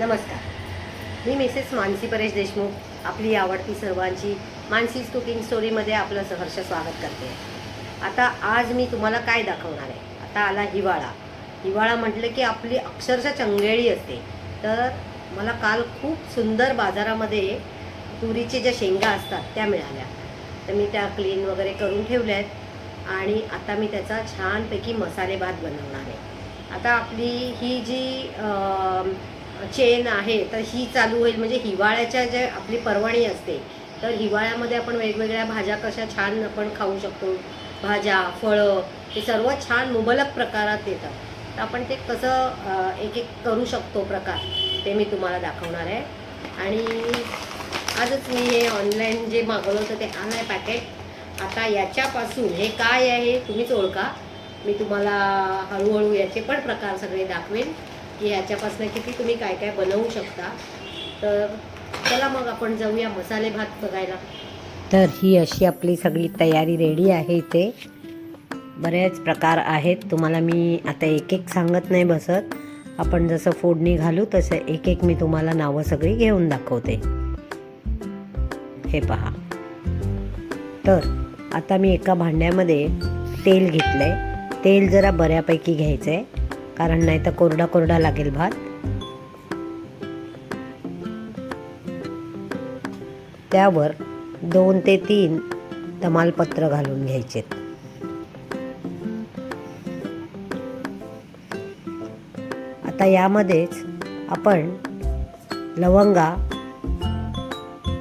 नमस्कार. मी मिसेस मानसी परेश देशमुख आपली आवडती सर्वांची मानसी कुकिंग स्टोरीमध्ये आपलं सहर्ष स्वागत करते. आता आज मी तुम्हाला काय दाखवणार आहे? आता आला हिवाळा. हिवाळा म्हटलं की आपली अक्षरशः चंगेळी असते. तर मला काल खूप सुंदर बाजारामध्ये तुरीचे ज्या शेंगा असतात त्या मिळाल्या. तर मी त्या क्लीन वगैरे करून ठेवल्या आहेत आणि आता मी त्याचा छानपैकी मसाले भात बनवणार आहे. आता आपली ही जी चेन आहे तर ही चालू होईल. म्हणजे हिवाळ्याच्या जे आपली पर्वणी असते तर हिवाळ्यामध्ये आपण वेगवेगळ्या भाज्या कशा छान आपण खाऊ शकतो. भाज्या फळं हे सर्व छान मुबलक प्रकारात येतात. तर आपण ते कसं एक एक करू शकतो प्रकार ते मी तुम्हाला दाखवणार आहे. आणि आजच मी हे ऑनलाईन जे मागवलं होतं ते आलं आहे पॅकेट आता याच्यापासून हे काय आहे तुम्हीच ओळखा. मी तुम्हाला हळूहळू याचे पण प्रकार सगळे दाखवेन. की ह्याच्यापासून किती तुम्ही काय काय बनवू शकता? तर चला मग आपण जाऊया मसाले भात बघायला. तर ही अशी आपली सगळी तयारी रेडी आहे इथे. बरेच प्रकार आहेत. तुम्हाला मी आता एक एक सांगत नाही बसत. आपण जसं फोडणी घालू तसं एक एक मी तुम्हाला नावं सगळी घेऊन दाखवते. हे पहा. तर आता मी एका भांड्यामध्ये तेल घेतलं आहे तेल जरा बऱ्यापैकी घ्यायचं आहे कारण नाही तर कोरडा कोरडा लागेल भात. त्यावर दोन ते तीन तमालपत्र घालून घ्यायचे. आता यामध्येच आपण लवंगा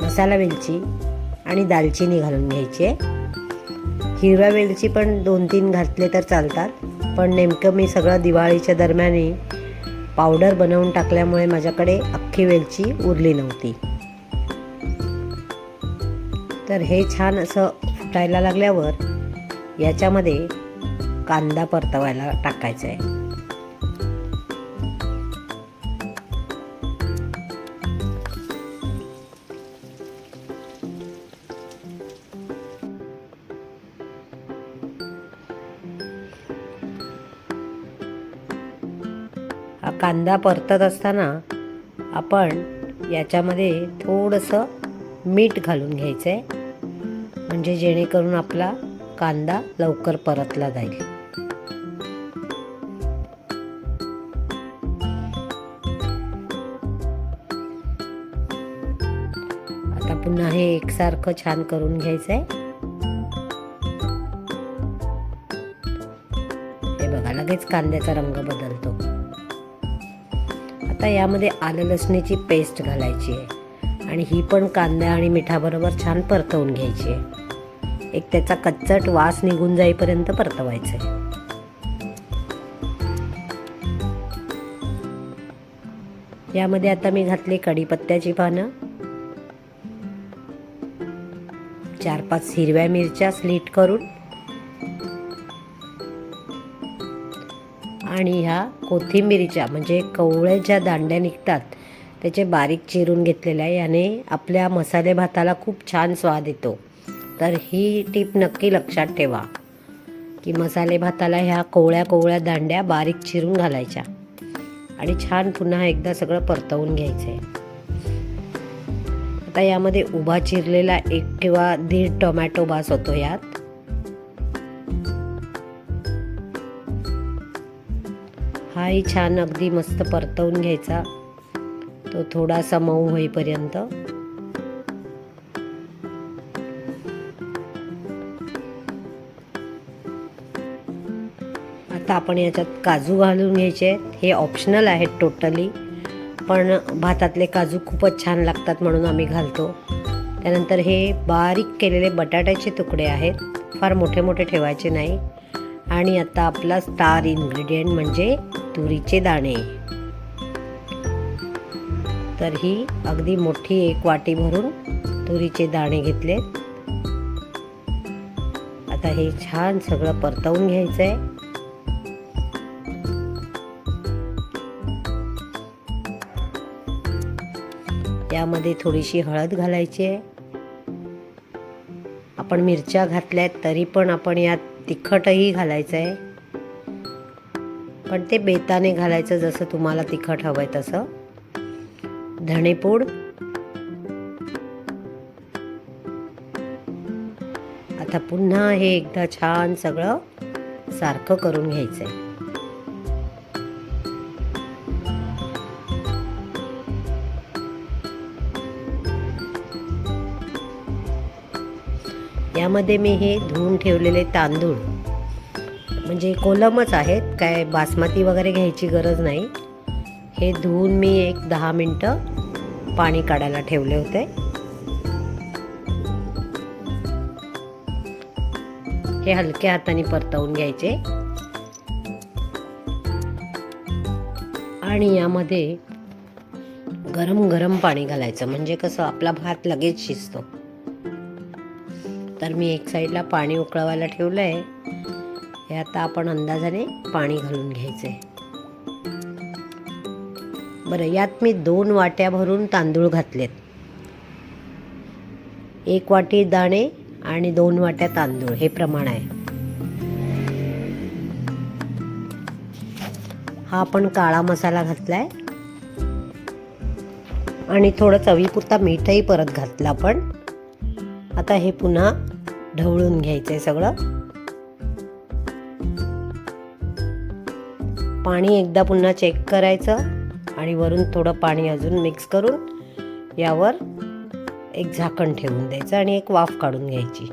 मसाला वेलची आणि दालचिनी घालून घ्यायची. आहे हिरव्या वेलची पण दोन तीन घातले तर चालतात. पण नेमकं मी सगळं दिवाळीच्या दरम्यान पावडर बनवून टाकल्यामुळे माझ्याकडे अख्खी वेलची उरली नव्हती. तर हे छान असं फुटायला लागल्यावर याच्यामध्ये कांदा परतवायला टाकायचा आहे कांदा परतत असताना आपण याच्यामध्ये थोडंसं मीठ घालून घ्यायचं आहे म्हणजे जेणेकरून आपला कांदा लवकर परतला जाईल. आता पुन्हा हे एकसारखं छान करून घ्यायचं आहे हे बघा लगेच कांद्याचा रंग बदलतो. आता यामध्ये आलं लसणीची पेस्ट घालायची आहे. आणि ही पण कांदा आणि मिठाबरोबर छान परतवून घ्यायची आहे. एक त्याचा कच्चट वास निघून जाईपर्यंत परतवायचं आहे. यामध्ये आता मी घातले कढीपत्त्याची पानं. चार पाच हिरव्या मिरच्या स्लीट करून आणि ह्या कोथिंबिरीच्या म्हणजे कवळ्याच्या दांड्या निघतात त्याचे बारीक चिरून घेतलेल्या याने आपल्या मसाले भाताला खूप छान स्वाद येतो. तर ही टीप नक्की लक्षात ठेवा की मसाले भाताला ह्या कोवळ्या कोवळ्या दांड्या बारीक चिरून घालायच्या आणि छान पुन्हा एकदा सगळं परतवून घ्यायचं आहे आता यामध्ये उभा चिरलेला एक किंवा दीड टोमॅटो बास होतो यात. हाही छान अगदी मस्त परतवून घ्यायचा. तो थोडासा मऊ होईपर्यंत. आता आपण याच्यात काजू घालून घ्यायचे आहेत. हे ऑप्शनल आहेत टोटली पण भातातले काजू खूपच छान लागतात म्हणून आम्ही घालतो. त्यानंतर हे बारीक केलेले बटाट्याचे तुकडे आहेत. फार मोठे मोठे ठेवायचे नाही. आणि आता आपला स्टार इन्ग्रेडियंट म्हणजे तुरीचे दाणे. तर ही अगदी मोठी एक वाटी भरून तुरीचे दाणे घेतले आता हे छान सगळं परतवून घ्यायचं आहे यामध्ये थोडीशी हळद घालायची आहे. आपण मिरच्या घातल्यात तरी पण आपण यात तिखटही घालायचं आहे पण ते बेताने घालायचं जसं तुम्हाला तिखट हवं आहे तसं. धणेपूड. आता पुन्हा हे एकदा छान सगळं सारखं करून घ्यायचं आहे यामध्ये मी हे धुवून ठेवलेले तांदूळ. म्हणजे कोलमच आहेत काय बासमती वगैरे घ्यायची गरज नाही. हे धुवून मी एक दहा मिनटं पाणी काढायला ठेवले होते. हे हलक्या हाताने परतवून घ्यायचे. आणि यामध्ये गरम गरम पाणी घालायचं. म्हणजे कसं आपला भात लगेच शिजतो. तर मी एक साईडला पाणी उकळवायला ठेवलं आहे हे आता आपण अंदाजाने पाणी घालून घ्यायचं आहे बरं यात मी दोन वाट्या भरून तांदूळ घातलेत. एक वाटी दाणे आणि दोन वाट्या तांदूळ हे प्रमाण आहे. हा आपण काळा मसाला घातलाय. आणि थोडं चवीपुरता मीठही परत घातलं आपण. आता हे पुन्हा ढवळून घ्यायचं आहे सगळं. पाणी एकदा पुन्हा चेक करायचं आणि वरून थोडं पाणी अजून मिक्स करून यावर एक झाकण ठेवून द्यायचं आणि एक वाफ काढून घ्यायची.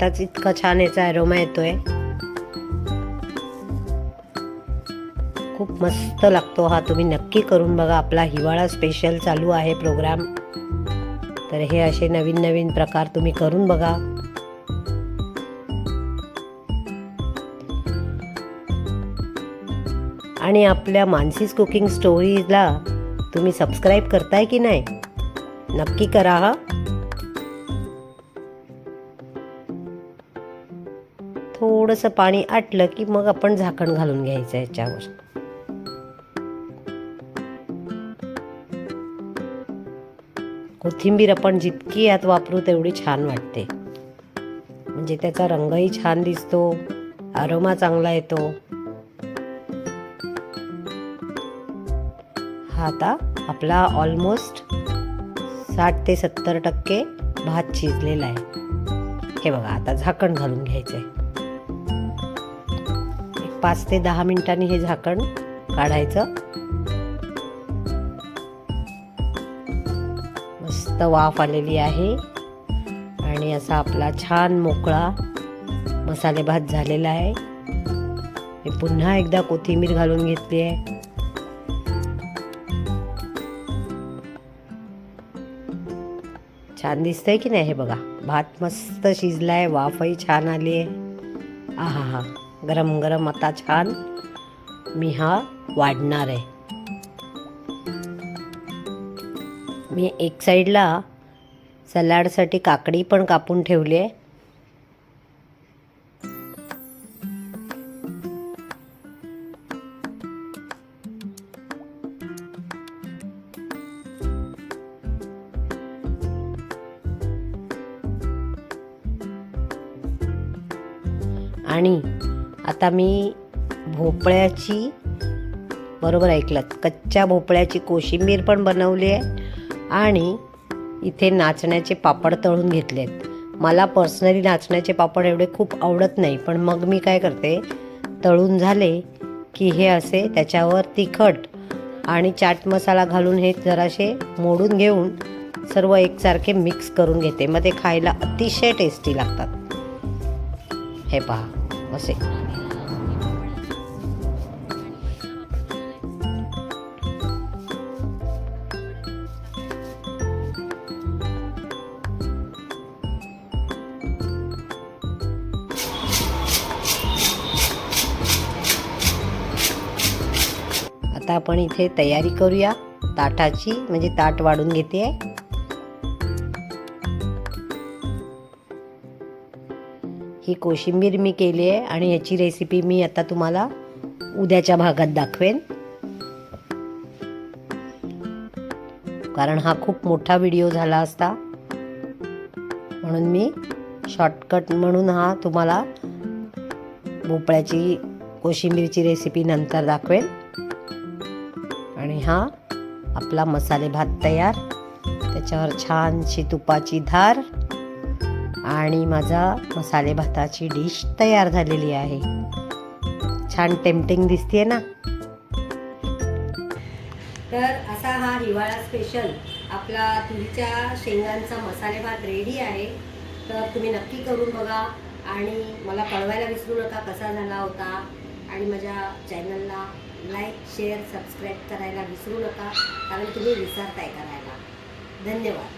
आत्ताच इतका छान याचा अरोमा आहे खूप मस्त लागतो हा तुम्ही नक्की करून बघा. आपला हिवाळा स्पेशल चालू आहे प्रोग्राम तर हे असे नवीन नवीन प्रकार तुम्ही करून बघा. आणि आपल्या मानसीस कुकिंग स्टोरीजला तुम्ही सबस्क्राईब करताय की नाही? नक्की करा हा. थोडंसं पाणी आटलं की मग आपण झाकण घालून घ्यायचं याच्यावर. कोथिंबीर आपण जितकी यात वापरू तेवढी छान वाटते. म्हणजे त्याचा रंगही छान दिसतो आरोमा चांगला येतो. हा आता आपला ऑलमोस्ट साठ ते सत्तर टक्के भात शिजलेला आहे. हे बघा आता झाकण घालून घ्यायचं आहे पाच ते दहा मिनिटांनी हे झाकण काढायचं. मस्त वाफ आलेली आहे. आणि असा आपला छान मोकळा मसाले भात झालेला आहे. मी पुन्हा एकदा कोथिंबीर घालून घेतली आहे. छान दिसतंय की नाही हे बघा. भात मस्त शिजलाय वाफही छान आली आहे. आहा हा गरम गरम आता छान मी हा वाढणार आहे. मी एक साईडला सलाडसाठी काकडी पण कापून ठेवली आहे. आता मी भोपळ्याची बरोबर ऐकलं कच्च्या भोपळ्याची कोशिंबीर पण बनवली आहे आणि इथे नाचण्याचे पापड तळून घेतलेत मला पर्सनली नाचण्याचे पापड एवढे खूप आवडत नाही पण मग मी काय करते तळून झाले की हे असे त्याच्यावर तिखट आणि चाट मसाला घालून हे जरासे मोडून घेऊन सर्व एकसारखे मिक्स करून घेते. मग ते खायला अतिशय टेस्टी लागतात. हे पहा. असे आता आपण इथे तयारी करूया ताटाची म्हणजे ताट वाढून घेते. ही कोशिंबीर मी केली आहे आणि याची रेसिपी मी आता तुम्हाला उद्याच्या भागात दाखवेन. कारण हा खूप मोठा व्हिडिओ झाला असता. म्हणून मी शॉर्टकट म्हणून हा तुम्हाला भोपळ्याची कोशिंबीरची रेसिपी नंतर दाखवेन. आणि हा आपला मसाले भात तयार. त्याच्यावर छानशी तुपाची धार. आणि माझा मसाले भाताची डिश तयार झालेली आहे. छान टेम्पटिंग दिसते ना? तर असा हा हिवाळा स्पेशल आपला तुरीच्या शेंगांचा मसाले भात रेडी आहे. तर तुम्ही नक्की करून बघा आणि मला कळवायला विसरू नका कसा झाला होता. आणि माझ्या चॅनलला लाईक शेअर सबस्क्राईब करायला विसरू नका कारण तुम्ही विसरताय करायला. धन्यवाद.